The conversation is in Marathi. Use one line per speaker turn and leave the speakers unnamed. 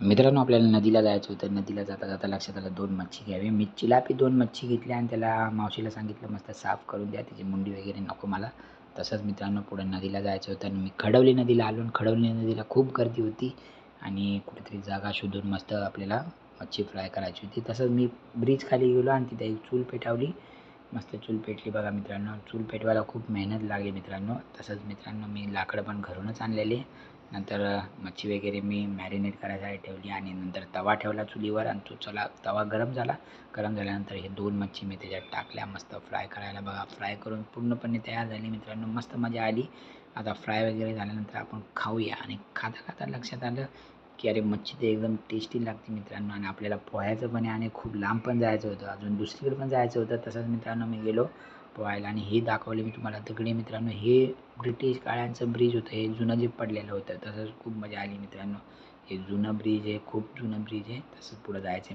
मित्रांनो आपल्याला नदीला जायचं होतं. नदीला जाता जाता लक्षात आलं दोन मच्छी घ्यावी. मी चिलापी दोन मच्छी घेतल्या आणि त्याला मावशीला सांगितलं मस्त साफ करून द्या त्याची मुंडी वगैरे नको मला. तसंच मित्रांनो पुढे नदीला जायचं होतं आणि मी खडवली नदीला आलो आणि खडवली नदीला खूप गर्दी होती आणि कुठेतरी जागा शोधून मस्त आपल्याला मच्छी फ्राय करायची होती. तसंच मी ब्रिज खाली गेलो आणि तिथे एक चूल पेटवली. मस्त चूल पेटली बघा मित्रांनो. चूल पेटवायला खूप मेहनत लागली मित्रांनो. तसंच मित्रांनो मी लाकडं पण घरूनच आणलेले. नंतर मच्छी वगैरे मी मॅरिनेट करायसाठी ठेवली आणि नंतर तवा ठेवला चुलीवर आणि तो चला तवा गरम झाला. गरम झाल्यानंतर हे दोन मच्छी मी त्याच्यात टाकल्या. मस्त फ्राय करायला बघा. फ्राय करून पूर्णपणे तयार झाली मित्रांनो. मस्त मजा आली. आता फ्राय वगैरे झाल्यानंतर आपण खाऊया. आणि खाता खाता लक्षात आलं की अरे मच्छी ते एकदम टेस्टी लागते मित्रांनो. आणि आपल्याला पोहायचं पण आहे आणि खूप लांब पण जायचं होतं. अजून दुसरीकडे पण जायचं होतं. तसंच मित्रांनो मी गेलो. पोहायला. आणि हे दाखवले मी तुम्हाला. दगडी मित्रांनो हे ब्रिटिश काळांचं ब्रिज होतं. हे जुनं जे पडलेलं होतं तसंच खूप मजा आली मित्रांनो. हे जुनं ब्रिज आहे खूप जुनं ब्रिज आहे. तसंच पुढं जायचं आहे